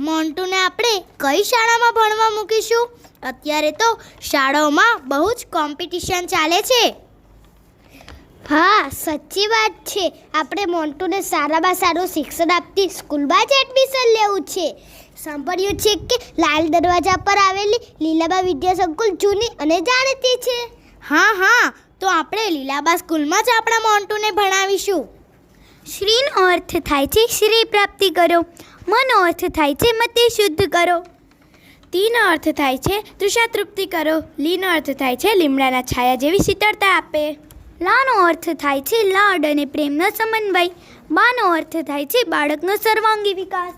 મોન્ટુને આપણે કઈ શાળામાં ભણવા મૂકીશું? અત્યારે તો શાળાઓમાં બહુ જ કોમ્પિટિશન ચાલે છે. હા સાચી વાત છે. આપણે મોન્ટુને સારામાં સારું શિક્ષણ આપતી સ્કૂલમાં જ એડમિશન લેવું છે. સાંભળ્યું છે કે લાલ દરવાજા પર આવેલી લીલાબા વિદ્યા સંકુલ જૂની અને જાણીતી છે. હા હા. તો આપણે લીલાબા સ્કૂલમાં જ આપણા મોન્ટુને ભણાવીશું. શ્રીનો અર્થ થાય છે શ્રી પ્રાપ્તિ કરો. મનો અર્થ થાય છે મતે શુદ્ધ કરો. તીનો અર્થ થાય છે તૃષા તૃપ્તિ કરો. લીનો અર્થ થાય છે લીમડાના છાયા જેવી શીતળતા આપે. લાનો અર્થ થાય છે લાડ અને પ્રેમનો સમન્વય. બાનો અર્થ થાય છે બાળકનો સર્વાંગી વિકાસ.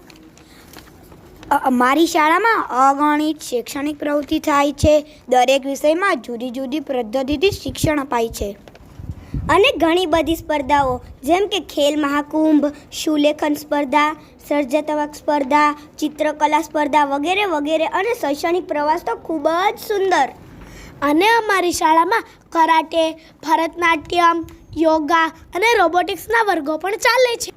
અમારી શાળામાં અગણિત શૈક્ષણિક પ્રવૃત્તિ થાય છે. દરેક વિષયમાં જુદી જુદી પદ્ધતિથી શિક્ષણ અપાય છે. અને ઘણી બધી સ્પર્ધાઓ, જેમ કે ખેલ મહાકુંભ, સુલેખન સ્પર્ધા સર્જનાત્મક સ્પર્ધા, ચિત્રકલા સ્પર્ધા વગેરે વગેરે અને શૈક્ષણિક પ્રવાસ તો ખૂબ જ સુંદર. અને અમારી શાળામાં કરાટે, ભરતનાટ્યમ, યોગા અને રોબોટિક્સના વર્ગો પણ ચાલે છે.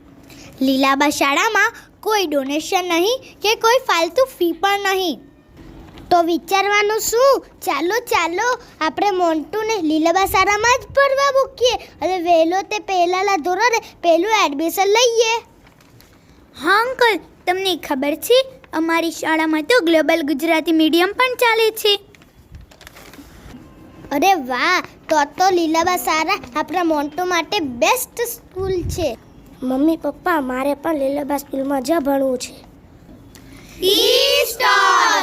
લીલાબા શાળામાં કોઈ ડોનેશન નહીં કે કોઈ ફાલતુ ફી પણ નહીં. તો વિચારવાનું શું? ચાલો ચાલો. આપણે મોન્ટુને લીલાબા શાળામાં જ ભરવા મૂકીએ. અને વહેલો તે પહેલાના ધોરણે પહેલું એડમિશન લઈએ. હા અંકલ. તમને ખબર છે અમારી શાળામાં તો ગ્લોબલ ગુજરાતી મીડિયમ પણ ચાલે છે. અરે વાહ! તો તો લીલાબા સારા આપણા મોન્ટુ માટે બેસ્ટ સ્કૂલ છે. મમ્મી પપ્પા મારે પણ લીલાબા સ્કૂલમાં જ ભણવું છે. ઈ સ્ટાર